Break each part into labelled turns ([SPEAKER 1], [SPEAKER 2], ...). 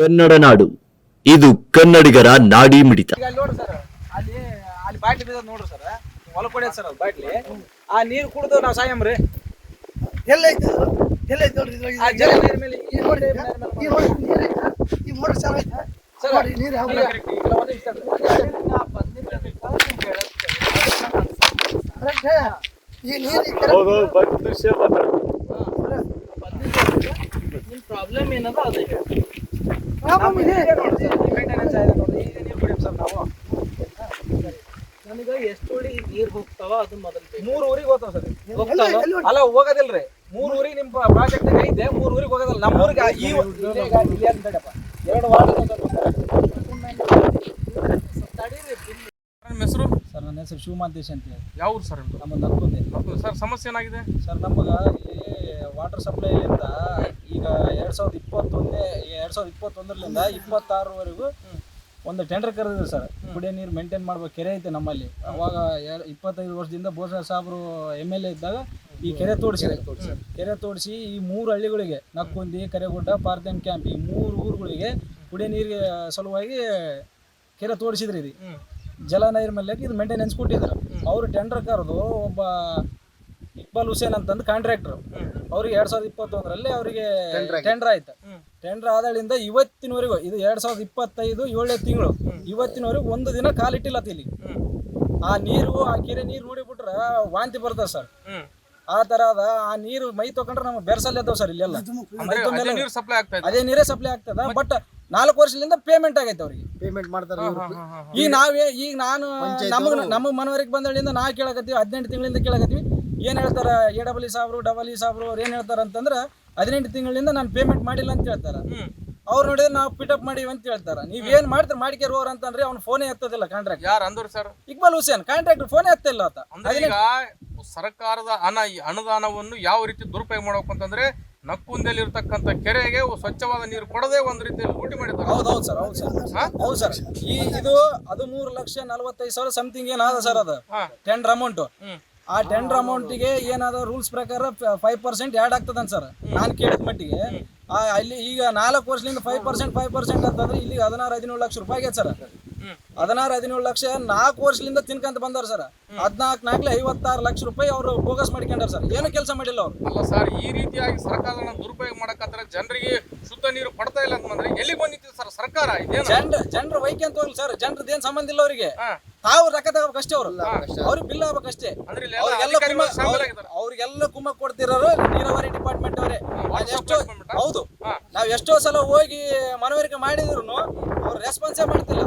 [SPEAKER 1] ಕನ್ನಡ ನಾಡು. ಇದು ಕನ್ನಡಿಗರ ನಾಡಿ ಮಿಡಿತ.
[SPEAKER 2] ಈಗ ಅಲ್ಲಿ ನೋಡ್ರಿ ಸರ್ ಅಲ್ಲಿ ಅಲ್ಲಿ ಬಾಟ್ಲಿ ಬಿದ್ದದ ನೋಡ್ರಿ ಸರ್ ಹೊಲ ಕೊಡ್ಯದ ಸರ್ ಅದು ಬಾಟ್ಲಿ. ಆ ನೀರು ಕುಡ್ದು ನಾವು ಸಾಯಮ್ರಿ
[SPEAKER 3] ಎಲ್ಲೈತೆ ಅದು? ಎಲ್ಲೈತೆ ನೋಡ್ರಿ ಇದ್ರಾಗ
[SPEAKER 2] ಆ ಜಲ ನೀರ್ ಮೇಲೆ
[SPEAKER 3] ಈ ನೋಡಿ ಈ ನೋಡಿ ನೀರ್ ಐತೆ. ಈ ಮೋಟರ್ ಚಾಲು ಐತೆ.
[SPEAKER 2] ಸರ್
[SPEAKER 3] ನೋಡಿ ನೀರ್ ಯಾವ
[SPEAKER 2] ಇಲ್ಲ, ಇಲ್ಲ, ಒಂದ್ ನಿಮಿಷ ತಡ್ರಿ.
[SPEAKER 3] ಕರೆಕ್ಟ್ ಈ ನೀರ್ ಈ ಕಡೆ
[SPEAKER 4] ಪ್ರಾಬ್ಲಮ್ ಏನದ ಅದು. ನನಗ ಎಷ್ಟು ಹೊಡಿ ನೀರು ಹೋಗ್ತಾವ ಅದು ಮೊದಲು
[SPEAKER 2] ಮೂರು ಊರಿಗೆ ಹೋಗ್ತಾವ ಸರ್.
[SPEAKER 4] ಹೋಗ್ತಾವ
[SPEAKER 2] ಅಲ್ಲ? ಹೋಗೋದಿಲ್ರಿ. ಮೂರು ಊರಿಗೆ ನಿಮ್ಮ ಪ್ರಾಜೆಕ್ಟ್ ಐತೆ ಮೂರು ಊರಿಗೆ ಹೋಗೋದಿಲ್ಲ. ನಮ್ಮ ಊರಿಗೆ ಈ. ಎರಡು ವಾರ್ಡ್
[SPEAKER 5] ನಿಮ್ಮ ಹೆಸರು?
[SPEAKER 2] ಸರ್ ನನ್ನ ಹೆಸರು ಶಿವಮಾಂತೇಶ್ ಅಂತ ಹೇಳಿ
[SPEAKER 5] ಯಾವ ಊರು ಸರ್ ನಿಮ್ದು?
[SPEAKER 2] ನಮ್ಮ ನಲ್ಕುಂದಿ
[SPEAKER 5] ನಮ್ದು ಸರ್ ಸಮಸ್ಯೆ ಏನಾಗಿದೆ?
[SPEAKER 2] ಸರ್ ನಮಗೆ ಇಲ್ಲಿ ವಾಟರ್ ಸಪ್ಲೈಲಿಂದ ಈಗ ಎರಡ್ ಸಾವಿರದ ಇಪ್ಪತ್ತೊಂದೇ ಎರಡ್ ಸಾವಿರದ ಇಪ್ಪತ್ತೊಂದರಿಂದ ಇಪ್ಪತ್ತಾರವರೆಗೂ ಒಂದು ಟೆಂಡರ್ ಕರೆದಿದ್ರು ಸರ್. ಕುಡಿಯೋ ನೀರು ಮೇಂಟೈನ್ ಮಾಡ್ಬೇಕು. ಕೆರೆ ಐತೆ ನಮ್ಮಲ್ಲಿ. ಅವಾಗ ಇಪ್ಪತ್ತೈದು ವರ್ಷದಿಂದ ಬೋಸ ಸಾಬ್ರು ಎಂ ಎಲ್ ಎ ಇದ್ದಾಗ ಈ ಕೆರೆ ತೋಡಿಸಿದೆ ಕೆರೆ ತೋಡಿಸಿ. ಈ ಮೂರು ಹಳ್ಳಿಗಳಿಗೆ ನಕ್ಕುಂದಿ ಕರೆಗುಡ್ಡ ಪಾರ್ಥೆನ್ ಕ್ಯಾಂಪ್ ಈ ಮೂರು ಊರುಗಳಿಗೆ ಕುಡಿಯೋ ನೀರಿಗೆ ಸಲುವಾಗಿ ಕೆರೆ ತೋಡಿಸಿದ್ರಿ ಇದು. ಜಲ ನೈರ್ಮಲ್ಯಕ್ಕೆ ಇದು ಮೇಂಟೆನೆನ್ಸ್ ಕೊಟ್ಟಿದ್ರು. ಅವರು ಟೆಂಡರ್ ಕರೆದು ಒಬ್ಬ ಇಕ್ಬಾಲ್ ಹುಸೇನ್ ಅಂತಂದು ಕಾಂಟ್ರಾಕ್ಟರ್ ಅವ್ರಿಗೆ ಎರಡ್ ಸಾವಿರದ ಇಪ್ಪತ್ತೊಂದರಲ್ಲಿ ಅವರಿಗೆ ಟೆಂಡರ್ ಆಯ್ತು. ಟೆಂಡರ್ ಆದಳಿಂದ ಇವತ್ತಿನವರೆಗೂ ಇದು ಎರಡ್ ಸಾವಿರದ ಇಪ್ಪತ್ತೈದು ಏಳನೇ ತಿಂಗಳು ಇವತ್ತಿನವರೆಗೂ ಒಂದು ದಿನ ಕಾಲಿಟ್ಟಿಲ್ಲ ಇಲ್ಲಿ ಆ ನೀರು ಆ ಕೆರೆ ನೀರು ನೋಡಿಬಿಟ್ರೆ ವಾಂತಿ ಬರ್ತದೆ ಸರ್. ಆ ತರ ಅದ. ಆ ನೀರು ಮೈ ತಗೊಂಡ್ರೆ ನಮ್ಗೆ ಬೆರ್ಸಲ್ ಎದ್ದವ್ ಸರ್ ಇಲ್ಲೆಲ್ಲ.
[SPEAKER 5] ಅದೇ ನೀರು ಸಪ್ಲೈ ಆಗ್ತಾ
[SPEAKER 2] ಅದೇ ನೀರೇ ಸಪ್ಲೈ ಆಗ್ತದ. ಬಟ್ ನಾಲ್ಕು ವರ್ಷದಿಂದ ಪೇಮೆಂಟ್ ಆಗೈತೆ ಅವ್ರಿಗೆ.
[SPEAKER 3] ಪೇಮೆಂಟ್ ಮಾಡ್ತಾರೆ.
[SPEAKER 2] ಈಗ ನಾವೇ ಈಗ ನಾನು ನಮಗ್ ನಮ್ಮ ಮನವರಿಗೆ ಬಂದಳಿಂದ ನಾ ಕೇಳಕತ್ತೀವಿ ಹದಿನೆಂಟು ತಿಂಗಳಿಂದ ಕೇಳಕತ್ತೀವಿ. ಏನ್ ಹೇಳ್ತಾರೆ ಎ ಡಬಲ್ ಇ ಸಾಬ್ರು ಡಬಲ್ ಇ ಸಾಬ್ರು ಅವ್ರು ಏನು ಹೇಳ್ತಾರ ಅಂತಂದ್ರೆ ಹದಿನೆಂಟು ತಿಂಗಳಿಂದ ನಾನು ಪೇಮೆಂಟ್ ಮಾಡಿಲ್ಲ ಅಂತ ಹೇಳ್ತಾರ. ಅವ್ರು ನೋಡಿದ್ರೆ ನಾವು ಪಿಟಪ್ ಮಾಡಿವಿ ಅಂತ ಹೇಳ್ತಾರೆ. ನೀವ್ ಏನ್ ಮಾಡ್ತಾರೆ ಮಾಡಿಕೆ ರೋರ್ ಅಂತಂದ್ರೆ ಅವ್ನು ಫೋನೇ ಎತ್ತದಿಲ್ಲ ಕಾಂಟ್ರಾಕ್ಟ್
[SPEAKER 5] ಯಾರು ಅಂದ್ರು ಸರ್
[SPEAKER 2] ಇಕ್ಬಾಲ್ ಹುಸೇನ್ ಕಾಂಟ್ರಾಕ್ಟ್ ಫೋನೇ ಎತ್ತಿಲ್ಲ ಆತ.
[SPEAKER 5] ಈಗ ಸರ್ಕಾರದ ಹಣ ಈ ಅನುದಾನವನ್ನು ಯಾವ ರೀತಿ ದುರುಪಯೋಗ ಮಾಡಬೇಕು ಅಂತಂದ್ರೆ ನಕ್ಕುಂದಲ್ಲಿ ಇರತಕ್ಕಂತ ಕೆರೆಗೆ ಸ್ವಚ್ಛವಾದ ನೀರು ಕೊಡದೆ ಒಂದ್ ರೀತಿಯಲ್ಲಿ ಲೂಟಿ ಮಾಡಿದ್ದಾರೆ.
[SPEAKER 2] ಹೌದು ಹೌದು ಸರ್ ಹೌದು ಸರ್ ಹೌದು ಸರ್ ಈ ಇದು ಮೂರು ಲಕ್ಷ ನಲವತ್ತೈದು ಸಾವಿರ ಸಮಥಿಂಗ್ ಏನಾದ ಸರ್ ಅದು. Tender amount. ಆ ಟೆಂಡರ್ ಅಮೌಂಟಿಗೆ ಏನಾದ್ರೂ ರೂಲ್ಸ್ ಪ್ರಕಾರ ಫೈವ್ ಪರ್ಸೆಂಟ್ ಆ್ಯಡ್ ಆಗ್ತದಂತ ಸರ್ ನಾನು ಕೇಳಿದ ಮಟ್ಟಿಗೆ. ಆ, ಅಲ್ಲಿ ಈಗ ನಾಲ್ಕು ವರ್ಷದಿಂದ ಫೈವ್ ಪರ್ಸೆಂಟ್ ಫೈವ್ ಪರ್ಸೆಂಟ್ ಅಂತಂದ್ರೆ ಇಲ್ಲಿ ಹದಿನಾರು ಹದಿನೇಳು ಲಕ್ಷ ರೂಪಾಯಿ ಆಗೈತೆ ಸರ್. ಹದಿನಾರು ಹದಿನೇಳು ಲಕ್ಷ ನಾಲ್ಕು ವರ್ಷದಿಂದ ತಿನ್ಕಂತ ಬಂದಾರ ಸರ್. ಹದಿನಾಲ್ಕು ನಾಲ್ಕಲೆ ಐವತ್ತಾರು ಲಕ್ಷ ರೂಪಾಯಿ ಅವರು ಬೋಗಸ್ ಮಾಡ್ಕೊಂಡಾರ ಸರ್. ಏನು ಕೆಲಸ ಮಾಡಿಲ್ಲ ಅವ್ರು.
[SPEAKER 5] ಅಲ್ಲ ಸರ್ ಈ ರೀತಿಯಾಗಿ ಸರ್ಕಾರನ ದುರುಪಯೋಗ ಮಾಡಕತ್ತರ ಜನರಿಗೆ ಶುದ್ಧ ನೀರು ಕೊಡ್ತಾ ಇಲ್ಲ ಅಂತಂದ್ರೆ ಎಲ್ಲಿ ಬಂದಿತ್ತು ಸರ್ ಸರ್ಕಾರ
[SPEAKER 2] ಜನರ ಜನರ ವೈಕೆ ಅಂತ ಹೋಗ್ಲಿ ಸರ್. ಜನರದ್ದು ಏನ್ ಸಂಬಂಧ ಇಲ್ಲ ಅವರಿಗೆ. ತಾವು ರೊಕ್ಕ ತಗೋಬೇಕಷ್ಟೇ ಅವರು. ಅವ್ರಿಗೆ ಬಿಲ್ ಆಗ್ಬೇಕಷ್ಟೇ. ಅವ್ರಿಗೆಲ್ಲ ಕುಮ್ಮ
[SPEAKER 5] ಅಧಿಕಾರಿಗಳು ಶಾಮೀಲಾಗಿದ್ದಾರೆ.
[SPEAKER 2] ಅವ್ರಿಗೆಲ್ಲ ಕುಮ್ಮ ಕೊಡ್ತಿರೋರು ನೀರಾವರಿ ಡಿಪಾರ್ಟ್ಮೆಂಟ್ ಅವರೇ. ಎಷ್ಟೋ ಹೌದು. ನಾವ್ ಎಷ್ಟೋ ಸಲ ಹೋಗಿ ಮನವರಿಕೆ ಮಾಡಿದ್ರು ಅವ್ರು ರೆಸ್ಪಾನ್ಸೇ ಮಾಡ್ತಿಲ್ಲ.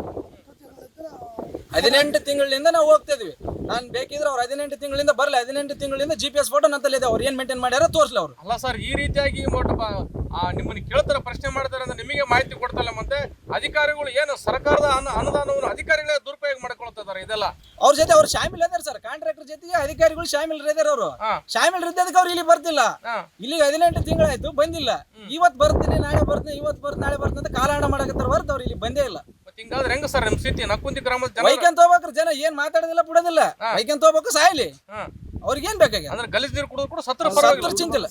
[SPEAKER 2] ಹದಿನೆಂಟು ತಿಂಗಳಿಂದ ನಾವು ಹೋಗ್ತಾ ಇದ್ವಿ. ನಾನು ಬೇಕಿದ್ರೆ ಅವ್ರು ಹದಿನೆಂಟು ತಿಂಗಳಿಂದ ಬರಲ್ಲ ಹದಿನೆಂಟು ತಿಂಗಳಿಂದ ಜಿ ಪಿ ಎಸ್ ಫೋಟೋ ನಂತಲ್ಲಿ ಇದೆ. ಅವ್ರು ಏನ್ ಮೇಂಟೈನ್ ಮಾಡ್ಯಾರ ತೋರ್ಸ್ಲಿ ಅವ್ರು.
[SPEAKER 5] ಅಲ್ಲ ಸರ್ ಈ ರೀತಿಯಾಗಿ ನಿಮ್ಮನ್ನ ಕೇಳ್ತಾರೆ ಪ್ರಶ್ನೆ ಮಾಡ್ತಾರೆ ಅಂದ್ರೆ ನಿಮಗೆ ಮಾಹಿತಿ ಕೊಡ್ತಲ್ಲ ಮತ್ತೆ ಅಧಿಕಾರಿಗಳು ಏನು ಸರ್ಕಾರದ ಅನು- ಅನುದಾನವನ್ನು ಅಧಿಕಾರಿಗಳ ದುರುಪಯೋಗ ಮಾಡ್ಕೊಳ್ತಿದ್ದಾರೆ ಇದೆಲ್ಲ?
[SPEAKER 2] ಅವ್ರ ಜೊತೆ ಅವ್ರು ಶಾಮಿಲ್ ಇದಾರೆ ಸರ್ ಕಾಂಟ್ರಾಕ್ಟರ್ ಜೊತೆಗೆ ಅಧಿಕಾರಿಗಳು ಶಾಮಿಲ್ ಇದಾರೆ ಅವರು. ಶಾಮಿಲ್ ಇದ್ದದಕ್ಕೆ ಅವ್ರು ಇಲ್ಲಿ ಬರ್ತಿಲ್ಲ.
[SPEAKER 5] ಇಲ್ಲಿಗೆ
[SPEAKER 2] ಇಲ್ಲಿ ಹದಿನೆಂಟು ತಿಂಗಳಾಯ್ತು ಬಂದಿಲ್ಲ. ಇವತ್ತು ಬರ್ತೀನಿ ನಾಳೆ ಬರ್ತೀನಿ ಇವತ್ತು ಬರ್ತೀನಿ ನಾಳೆ ಬರ್ತೀನಿ ಅಂತ ಕಾಲಹರಣ ಮಾಡಕತ್ತಾರ ಹೊರತು ಅವ್ರು ಇಲ್ಲಿ ಬಂದೇ ಇಲ್ಲ.
[SPEAKER 5] ಹಿಂಗಾದ್ರೆ ಹೆಂಗ ಸರ್ ನಿಮ್ ಸ್ಥಿತಿ? ನಕ್ಕುಂದಿ ಗ್ರಾಮದ ಜನ
[SPEAKER 2] ಬೈಕಂತ ಹೋಗ್ಬೇಕ್ರಿ ಜನ ಏನ್ ಮಾತಾಡೋದಿಲ್ಲ ಬಿಡೋದಿಲ್ಲ ಹೋಗ್ಬೇಕು ಸಾಯ್ಲಿ.
[SPEAKER 5] ಅವ್ರಿಗೆ
[SPEAKER 2] ಏನ್ ಬೇಕಾಗಿ
[SPEAKER 5] ಅಂದ್ರೆ ಗಲೀಜ್ ನೀರು ಕುಡಿದ್ರು ಕೂಡ ಸತ್ರ
[SPEAKER 2] ಚಿಂತಿಲ್ಲ?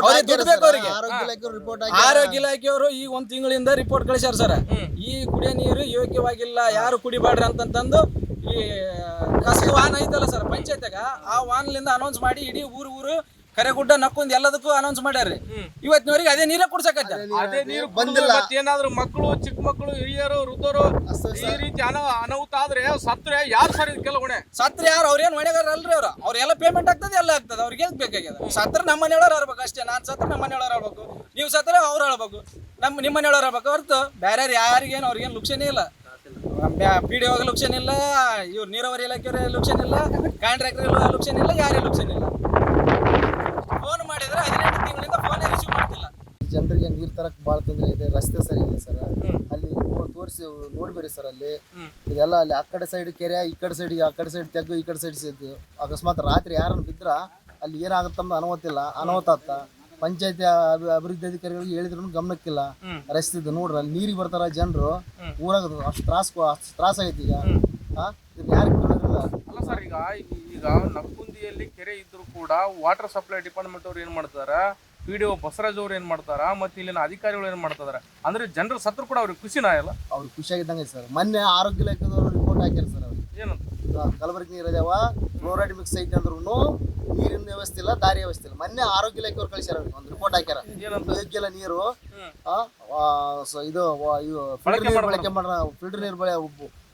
[SPEAKER 2] ಅವ್ರಿಗೆ ದುಡ್ಡು ಬೇಕು ಅವ್ರಿಗೆ.
[SPEAKER 3] ಆರೋಗ್ಯ ಇಲಾಖೆ ರಿಪೋರ್ಟ್
[SPEAKER 2] ಆರೋಗ್ಯ ಇಲಾಖೆಯವರು ಈ ಒಂದ್ ತಿಂಗಳಿಂದ ರಿಪೋರ್ಟ್ ಕಳಿಸ್ಯಾರ ಸರ್. ಈ ಕುಡಿಯೋ ನೀರು ಯೋಗ್ಯವಾಗಿಲ್ಲ ಯಾರು ಕುಡಿಬಾಡ್ರಿ ಅಂತಂದು ಈ ಕಸದ ವಾಹನ ಐತಲ್ಲ ಸರ್ ಪಂಚಾಯತ್ಯಾಗ ಆ ವಾಹನಲಿಂದ ಅನೌನ್ಸ್ ಮಾಡಿ ಇಡೀ ಊರು ಊರು ಕರೆಗುಡ್ಡ ನಕ್ಕೊಂದ್ ಎಲ್ಲದಕ್ಕೂ ಅನೌನ್ಸ್ ಮಾಡ್ಯಾರ್ರಿ. ಇವತ್ತಿನವರೆಗೆ ಅದೇ ನೀರೇ ಕುಡ್ಸಕತ್ತ
[SPEAKER 5] ಅದೇ ನೀರು
[SPEAKER 3] ಬಂದಿಲ್ಲ.
[SPEAKER 5] ಮತ್ತೇನಾದ್ರು ಏನಾದ್ರು ಮಕ್ಕಳು ಚಿಕ್ಕ ಮಕ್ಕಳು ಹಿರಿಯರು ವೃದ್ಧರು ಈ ರೀತಿ ಅನ ಅನಾಹುತ ಆದ್ರೆ ಸತ್ರೆ ಯಾರು ಸರ್ ಇದಕ್ಕೆಲ್ಲ ಹೊಣೆ
[SPEAKER 2] ಸತ್ರ ಯಾರು? ಅವ್ರೇನ್ ಹೊಣೆಗಾರ ಅಲ್ರಿ ಅವ್ರ? ಅವ್ರೆಲ್ಲ ಪೇಮೆಂಟ್ ಆಗ್ತದೆ ಎಲ್ಲ ಆಗ್ತದೆ. ಅವ್ರಿಗೆ ಏನ್ ಬೇಕಾಗ್ಯದ? ಸತ್ರ ನಮ್ಮ ಮನೆಯೊಳಗೆ ಇರ್ಬೇಕು ಅಷ್ಟೇ. ನಾನ್ ಸತ್ರ ನಮ್ಮ ಮನೆಯೊಳಗೆ ಹೇಳ್ಬೇಕು ನೀವು ಸತ್ರ ಅವ್ರು ಹೇಳ್ಬೇಕು ನಮ್ಮ ನಿಮ್ಮ ಮನೆಯೊಳಗೆ ಹೇಳ್ಬೇಕು ಹೊರತು ಬೇರೆ ಯಾರಿಗೇನು ಅವ್ರಿಗೇನು ಲುಕ್ಷನೇ ಇಲ್ಲ. ಪಿ ಡಿ ಹೋಗಿ ಲುಕ್ಷನ್ ಇಲ್ಲ ಇವ್ರು ನೀರಾವರಿ ಇಲಾಖೆಯವ್ರ ಲುಕ್ಷನ್ ಇಲ್ಲ ಕಾಂಟ್ರಾಕ್ಟರ್ ಲುಕ್ಷನ್ ಇಲ್ಲ ಯಾರೇ ಲುಕ್ಷನ್ ಇಲ್ಲ. ಫೋನ್ ಮಾಡಿದ್ರೆ ಹದಿನೆಂಟು ತಿಂಗಳಿಂದ ಫೋನ್ ರಿಸೀವ್ ಮಾಡ್ತಿಲ್ಲ.
[SPEAKER 3] ಜನರಿಗೆ ನೀರ್ ತರಕ್ ಬಾಳ ತೊಂದರೆ ಇದೆ ರಸ್ತೆ ಸರಿ ಇಲ್ಲ ಸರ್. ಅಲ್ಲಿ ತೋರಿಸಿ ನೋಡ್ಬೇರಿ ಸರ್ ಅಲ್ಲಿ. ಇದೆಲ್ಲ ಅಲ್ಲಿ ಆ ಕಡೆ ಸೈಡ್ ಕೆರೆ ಈ ಕಡೆ ಸೈಡ್ ಆ ಕಡೆ ಸೈಡ್ ತೆಗ್ಗು ಈ ಕಡೆ ಸೈಡ್ ಸಿದ್ದು. ಅಕಸ್ಮಾತ್ ರಾತ್ರಿ ಯಾರನ್ನ ಬಿದ್ರ ಅಲ್ಲಿ ಏನಾಗುತ್ತಂಬ ಅನುಮತಿಲ್ಲ. ಅನಾಹುತ ಆತ. ಪಂಚಾಯತಿ ಅಭಿವೃದ್ಧಿ ಅಧಿಕಾರಿಗಳಿಗೆ ಹೇಳಿದ್ರು ಗಮನಕ್ಕಿಲ್ಲ. ರಸ್ತಿದ್ದು ನೋಡ್ರಿ ಅಲ್ಲಿ ನೀರಿಗೆ ಬರ್ತಾರ ಜನರು. ಊರಾಗ ಅಷ್ಟು ತ್ರಾಸ್ ಅಷ್ಟು ತ್ರಾಸ ಆಗೈತಿ ಈಗ ಯಾರಿಗೆ ಕೇಳೋದಿಲ್ಲ
[SPEAKER 5] ಅಲ್ಲ ಸರ್ ಈಗ ಈಗ ನಕ್ಕುಂದಿಯಲ್ಲಿ ಕೆರೆ ಇದ್ರು ಕೂಡ ವಾಟರ್ ಸಪ್ಲೈ ಡಿಪಾರ್ಟ್ಮೆಂಟ್ ಅವ್ರು ಏನ್ ಮಾಡ್ತಾರ? ಪಿ ಡಿ ಒ ಬಸವರಾಜ್ ಅವ್ರು ಏನ್ ಮಾಡ್ತಾರ? ಮತ್ತೆ ಇಲ್ಲಿನ ಅಧಿಕಾರಿಗಳು ಏನ್ ಮಾಡ್ತಾರ? ಅಂದ್ರೆ ಜನರ ಸತ್ರು ಕೂಡ ಅವ್ರಿಗೆ ಖುಷಿನ ಇಲ್ಲ
[SPEAKER 3] ಅವ್ರಿಗೆ ಖುಷಿಯಾಗಿದ್ದಂಗೆ ಸರ್. ಮೊನ್ನೆ ಆರೋಗ್ಯ ಇಲಾಖೆದವರು ರಿಪೋರ್ಟ್ ಹಾಕ್ಯಾರ ಸರ್ ಅವ್ರಿಗೆ
[SPEAKER 5] ಏನಂತ?
[SPEAKER 3] ಕಲಬುರಗಿ ನೀರು ಅದಾವ ಕ್ಲೋರೈಡ್ ಮಿಕ್ಸ್ ಐತೆ ಅಂದ್ರೂ ನೀರಿನ ವ್ಯವಸ್ಥೆ ಇಲ್ಲ ದಾರಿ ವ್ಯವಸ್ಥೆ ಇಲ್ಲ. ಮೊನ್ನೆ ಆರೋಗ್ಯ ಇಲಾಖೆಯವ್ರು ಕಳಿಸ್ಯಾರ ಅವ್ರಿಗೆ ಒಂದು ರಿಪೋರ್ಟ್ ಹಾಕ್ಯಾರ. ಯೋಗ್ಯ ನೀರು ಇದು ಫಿಲ್ಟರ್ ನೀರು ಬಳಕೆ ಮಾಡ ಫಿಲ್ಟರ್ ನೀರು ಬಳೆ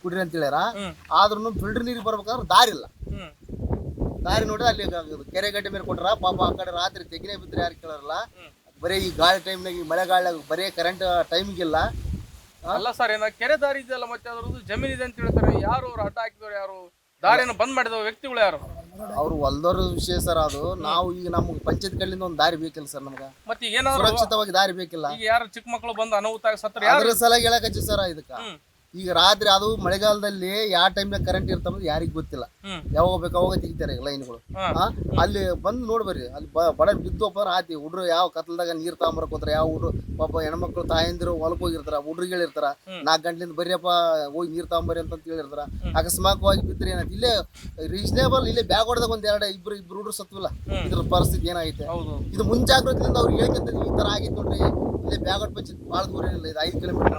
[SPEAKER 3] ಕುಡ್ರಿ ಅಂತ ಹೇಳ್ಯಾರ. ಆದ್ರೂ ಫಿಲ್ಟರ್ ನೀರು ಬರ್ಬೇಕಾದ್ರೆ ದಾರಿ ಇಲ್ಲ. ದಾರಿ ನೋಡಿದ್ರೆ ಅಲ್ಲಿ ಕೆರೆ ಗಡ್ಡೆ ಮೇಲೆ ಕೊಟ್ರ ಪಾಪ ಆ ಕಡೆ ರಾತ್ರಿ ತೆಗಿನೇ ಬಿದ್ರೆ ಯಾರು ಕೇಳಲ್ಲ ಬರೀ ಈ ಗಾಳಿ ಟೈಮ್ನಾಗ ಈ ಮಳೆಗಾಲ ಬರೀ ಕರೆಂಟ್ ಟೈಮಿಗಿಲ್ಲ
[SPEAKER 5] ಅಲ್ಲ ಸರ್ ಏನ ಕೆರೆ ದಾರಿ ಇದೆಯಲ್ಲ ಮತ್ತೆ ಅದ್ರದ್ದು ಜಮೀನ್ ಇದೆ ಅಂತ ಹೇಳ್ತಾರೆ. ಯಾರು ಅವ್ರು ಅಡ್ಡ ಹಾಕಿದವ್ರು ಯಾರು? ದಾರಿಯನ್ನು ಬಂದ್ ಮಾಡಿದ ವ್ಯಕ್ತಿಗಳು ಯಾರು?
[SPEAKER 3] ಅವ್ರು ಹೊಲ್ದವ್ರ ವಿಷಯ ಸರ್ ಅದು. ನಾವು ಈಗ ನಮ್ಗೆ ಪಂಚಾಯತ್ ಕಡೆಯಿಂದ ಒಂದು ದಾರಿ ಬೇಕಿಲ್ಲ ಸರ್ ನಮ್ಗೆ.
[SPEAKER 5] ಮತ್ತೆ ಏನಾದ್ರು
[SPEAKER 3] ಸುರಕ್ಷಿತವಾಗಿ ದಾರಿ ಬೇಕಿಲ್ಲ.
[SPEAKER 5] ಈಗ ಯಾರು ಚಿಕ್ಕ ಮಕ್ಕಳು ಬಂದು ಅನಾಹುತ ಸತ್ರ ಯಾರು?
[SPEAKER 3] ಸಲ ಹೇಳಕಚ್ಚಿ ಸರ್ ಇದಕ್ಕ. ಈಗ ರಾತ್ರಿ ಅದು ಮಳೆಗಾಲದಲ್ಲಿ ಯಾವ ಟೈಮ್ನಾಗ ಕರೆಂಟ್ ಇರ್ತಾವ ಯಾರಿಗೂ ಗೊತ್ತಿಲ್ಲ. ಯಾವಾಗ ಬೇಕು ಅವಾಗ ತೆಗಿತಾರೆ ಲೈನ್ಗಳು. ಅಲ್ಲಿ ಬಂದು ನೋಡ್ಬರ್ರಿ ಅಲ್ಲಿ ಬಡ ಬಿದ್ದೋಪ ಆತಿ ಹುಡ್ರು ಯಾವ ಕತ್ಲದಾಗ ನೀರ್ ತಗೊಂಬರಕ್ ಹೋದ್ರೆ ಯಾವ ಹುಡ್ರು ಪಾಪ ಹೆಣ್ಮಕ್ಳು ತಾಯಂದಿರು ಹೊಲಕ್ ಹೋಗಿರ್ತಾರ ಹುಡ್ರಿಗೆ ಹೇಳಿರ್ತಾರ ನಾಲ್ಕು ಗಂಟ್ಲಿಂದ ಬರ್ರಿಯಪ್ಪ ಹೋಗಿ ನೀರ್ ತಗೊಂಬರ್ರಿ ಅಂತ ಹೇಳಿರ್ತಾರ. ಅಕಸ್ಮಾತ್ವಾಗಿ ಬಿದ್ದರೆ ಏನಾಯ್ತು? ಇಲ್ಲೇ ರೀಸನೇಬಲ್ ಇಲ್ಲೇ ಬ್ಯಾಗ್ ಹೊಡೆದಾಗ ಒಂದ್ ಎರಡು ಇಬ್ರು ಇಬ್ರು ಹುಡ್ರು ಸತ್ವಲ್ಲ ಇದ್ರ ಪರಿಸ್ಥಿತಿ ಏನಾಗೈತೆ? ಇದು ಮುಂಜಾಗ್ರತೆಯಿಂದ ಅವ್ರು ಹೇಳ್ಕೊಂತ ಈ ತರ ಆಗಿತ್ತು ನೋಡ್ರಿ ಇಲ್ಲೇ ಬ್ಯಾಗ್ ಹೊಡ್ಬೇಕು ಭಾಳ ದೂರ ಏನಿಲ್ಲ ಇದು ಐದು ಕಿಲೋಮೀಟರ್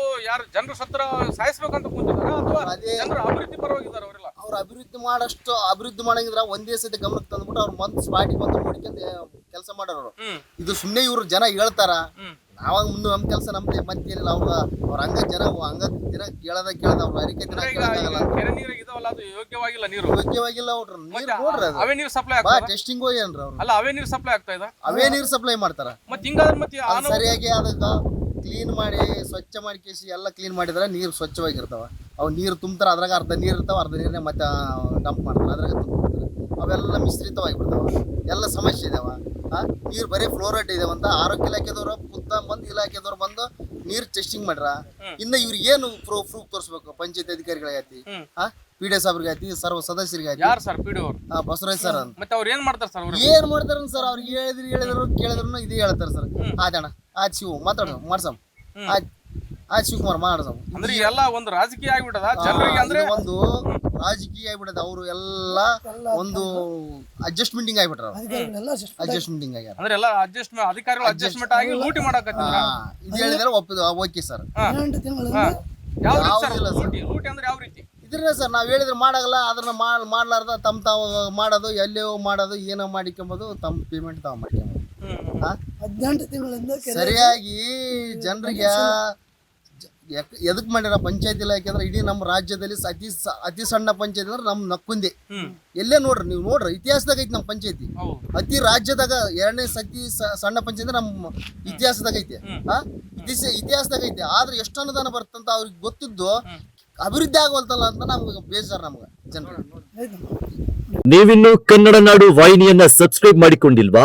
[SPEAKER 3] ಆಗೈತೆ.
[SPEAKER 5] ಅಧಿಕಾರಿಗಳು ಯಾರು ಜನರ ಸತ್ರ ಸಾಯಿಸ್ಬೇಕಂತ ಕೂತಿದ್ದಾರೆ ಅಥವಾ
[SPEAKER 3] ಅದೇ.
[SPEAKER 5] ಜನರ ಅಭಿವೃದ್ಧಿ ಪರವಾಗಿದ್ದಾರೆ ಅವರೆಲ್ಲ?
[SPEAKER 3] ಅವ್ರು ಅಭಿವೃದ್ಧಿ ಮಾಡಷ್ಟು ಅಭಿವೃದ್ಧಿ ಮಾಡಂಗಿದ್ರ ಒಂದೇ ಸತಿ ಗಮನಕ್ಕೆ ತಂದ್ಬಿಟ್ಟು ಅವ್ರ ಮಂತ್ ಸ್ಪಾಟಿ ಬಂದು ನೋಡ್ಕೊಂಡು ಕೆಲಸ ಮಾಡೋರು
[SPEAKER 5] ಹ್ಮ್.
[SPEAKER 3] ಇದು ಸುಮ್ಮನೆ ಇವ್ರು ಜನ ಹೇಳ್ತಾರ.
[SPEAKER 5] ಹ್ಮ್.
[SPEAKER 3] ನಾವಾಗ ಮುಂದೆ ನಮ್ಮ ಕೆಲಸ ನಮ್ದೇ ಮತ್ತೆ ಏನಿಲ್ಲ ಅವ್ರ ಅವ್ರ ಹಂಗ ಜನ ಹಂಗ ದಿನ ಕೇಳದ ಕೇಳದ ಅವ್ರ ಅರಿಕೆ ದಿನ
[SPEAKER 5] ಅಂದ್ರೆ ಈಗ
[SPEAKER 3] ಕೇಳೋದಾಗಲ್ಲ
[SPEAKER 5] ಈಗ ಕೆರೆ ನೀರು ಇದಾವಲ್ಲ ಅದು ಯೋಗ್ಯವಾಗಿಲ್ಲ ನೀರು.
[SPEAKER 3] ಯೋಗ್ಯವಾಗಿಲ್ಲ ಅವ್ರ. ನೀರು
[SPEAKER 5] ಮತ್ತೆ
[SPEAKER 3] ನೋಡ್ರಿ ಅದು.
[SPEAKER 5] ಅವೇ ನೀರು ಸಪ್ಲೈ
[SPEAKER 3] ಬಾ
[SPEAKER 5] ಆಗ್ತದ
[SPEAKER 3] ಟೆಸ್ಟಿಂಗ್ ಹೋಗ್ಯಾನ್ರಿ ಅವ್ರು.
[SPEAKER 5] ಅಲ್ಲ ಅವೇ ನೀರು ಸಪ್ಲೈ ಆಗ್ತಾ ಇದೆ?
[SPEAKER 3] ಅವೇ ನೀರು ಸಪ್ಲೈ ಮಾಡ್ತಾರ.
[SPEAKER 5] ಮತ್ತೆ ಹಿಂಗಾದ್ರೆ ಮತ್ತೆ
[SPEAKER 3] ಅದು
[SPEAKER 5] ಅನಾಹುತ
[SPEAKER 3] ಸರಿಯಾಗಿ ಅದಕ್ಕೆ ಕ್ಲೀನ್ ಮಾಡಿ, ಸ್ವಚ್ಛ ಮಾಡಿ ಕೇಸಿ ಎಲ್ಲ ಕ್ಲೀನ್ ಮಾಡಿದ್ರೆ ನೀರು ಸ್ವಚ್ಛವಾಗಿರ್ತಾವೆ. ಅವು ನೀರು ತುಂಬ್ತಾರೆ, ಅದ್ರಾಗ ಅರ್ಧ ನೀರು ಇರ್ತಾವೆ, ಅರ್ಧ ನೀರನ್ನೇ ಮತ್ತೆ ಡಂಪ್ ಮಾಡ್ತಾರೆ, ಅದ್ರಾಗ ತುಂಬಿರ್ತಾರೆ ಅವೆಲ್ಲ ಮಿಶ್ರಿತವಾಗಿ ಬಿಡ್ತಾವ ಎಲ್ಲ ಸಮಸ್ಯೆ ಇದಾವೆ. ನೀರು ಬರೀ ಫ್ಲೋರೈಡ್ ಇದೆ ಅಂತ ಆರೋಗ್ಯ ಇಲಾಖೆದವರು ಖುದ್ದ ಬಂದು ಇಲಾಖೆದವ್ರು ಬಂದು ನೀರು ಟೆಸ್ಟಿಂಗ್ ಮಾಡ್ರ? ಇನ್ನ ಇವ್ರಿಗೆ ಏನು ಪ್ರೂಫ್ ಪ್ರೂಫ್ ತೋರಿಸ್ಬೇಕು? ಪಂಚಾಯತ್ ಅಧಿಕಾರಿಗಳಿಗಾಯ್ತಿ ಪಿ ಡಿ ಎಸ್ ಅವ್ರಿಗಾಯ್ತಿ ಸರ್ವ ಸದಸ್ಯರಿಗಾಯ್ತಿ
[SPEAKER 5] ಯಾರು ಸರ್ ಪಿ ಡಿ ಅವರು?
[SPEAKER 3] ಆ ಬಸವರಾಜ್ ಸರ್ ಅಂತ
[SPEAKER 5] ಮತ್ತೆ ಅವ್ರು ಏನ್ ಮಾಡ್ತಾರೆ ಸರ್ ಅವ್ರು?
[SPEAKER 3] ಏನ್ ಮಾಡ್ತಾರ ಸರ್ ಅವ್ರಿಗೆ ಹೇಳಿದ್ರು ಹೇಳಿದ್ರು ಕೇಳಿದ್ರು ಇದೇ ಹೇಳ್ತಾರ ಸರ್ ಆಯ್ತಣ್ಣ ಆಯ್ತು ಶಿವು ಮಾತಾಡು ಮಾಡ್ಸಮ್. ಆಯ್ತು ಆಯ್ತು ಶಿವಕುಮಾರ್ ಮಾಡ್ಸಮ್
[SPEAKER 5] ಅಂದ್ರೆ ಎಲ್ಲ ಒಂದು ರಾಜಕೀಯ ಆಗ್ಬಿಟ್ಟದ? ಜನರಿಗೆ ಅಂದ್ರೆ?
[SPEAKER 3] ಇದು ಒಂದು ರಾಜಕೀಯ ಆಗಿಬಿಟ್ಟದ. ಅವರು ಎಲ್ಲ ಒಂದು ಅಡ್ಜಸ್ಟ್ಮೆಂಟಿಂಗ್ ಆಗ್ಬಿಟ್ರ ಅಡ್ಜಸ್ಟ್ಮೆಂಟಿಂಗ್ ಆಗ್ಯಾರ
[SPEAKER 5] ಅಂದ್ರೆ ಎಲ್ಲ ಅಡ್ಜಸ್ಟ್ ಅಧಿಕಾರಿಗಳು ಅಡ್ಜಸ್ಟ್ಮೆಂಟ್ ಆಗಿ ಲೂಟಿ ಮಾಡಕತ್ತಿದ್ರ?
[SPEAKER 3] ಹಾ, ಇದು ಹೇಳಿದ್ರೆ ಒಪ್ಪಿದ ಓಕೆ ಸರ್
[SPEAKER 5] ಯಾವ ರೀತಿ ಸರ್
[SPEAKER 3] ಯಾವುದಿಲ್ಲ ಸರ್.
[SPEAKER 5] ಲೂಟಿ ಲೂಟಿ ಅಂದ್ರೆ ಯಾವ ರೀತಿ?
[SPEAKER 3] ಇದ್ರೆ ಸರ್ ನಾವ್ ಹೇಳಿದ್ರೆ ಮಾಡಲ್ಲ. ಅದನ್ನ ಮಾಡ್ ಮಾಡ್ಲಾರ್ದ ತಮ್ಮ ತಾವು ಮಾಡೋದು ಎಲ್ಲೋ ಮಾಡೋದು ಏನೋ ಮಾಡಿಕೊಂಬೋದು ತಮ್ಮ ಪೇಮೆಂಟ್ ತಾವು ಮಾಡ್ಕೊಂಬೋದು.
[SPEAKER 5] ಹ್ಮ್.
[SPEAKER 3] ಹಾ?
[SPEAKER 4] ಹದಿನೆಂಟು ತಿಂಗಳಿಂದ
[SPEAKER 3] ಸರಿಯಾಗಿ ಜನರಿಗೆ ಎದಕ್ ಮಾಡ್ಯಾರ ಪಂಚಾಯತ್ ಇಲಾಖೆ ಅಂದ್ರೆ ಇಡೀ ನಮ್ಮ ರಾಜ್ಯದಲ್ಲಿ ಸ- ಅತಿ ಸ- ಅತಿ ಸಣ್ಣ ಪಂಚಾಯತ್ ಅಂದ್ರೆ ನಮ್ಮ ನಕ್ಕುಂದೆ. ಎಲ್ಲೇ ನೋಡ್ರಿ ನೀವು ನೋಡ್ರಿ ಇತಿಹಾಸದಾಗ ಐತಿ ನಮ್ಮ ಪಂಚಾಯತಿ.
[SPEAKER 5] ಹೌದು.
[SPEAKER 3] ಅತಿ ರಾಜ್ಯದಾಗ ಎರಡನೇ ಸತಿ ಸ- ಸಣ್ಣ ಪಂಚಾಯತ್ ನಮ್ಮ ಇತಿಹಾಸದಾಗ ಐತೆ. ಆ? ಇತಿಹಾಸ ಇತಿಹಾಸದಾಗ ಐತೆ. ಆದ್ರೆ ಎಷ್ಟು ಅನುದಾನ ಬರ್ತಂತ ಅವ್ರಿಗೆ ಗೊತ್ತಿದ್ದು ಅಭಿವೃದ್ಧಿ ಆಗವಲ್ತಲ್ಲ ಅಂತ ನಮ್ಗೆ ಬೇಜಾರ್ ನಮ್ಗೆ ಜನರು
[SPEAKER 1] ನೀವಿನ್ನು ಕನ್ನಡ ನಾಡು ವಾಹಿನಿಯನ್ನ ಸಬ್ಸ್ಕ್ರೈಬ್ ಮಾಡಿಕೊಂಡಿಲ್ವಾ?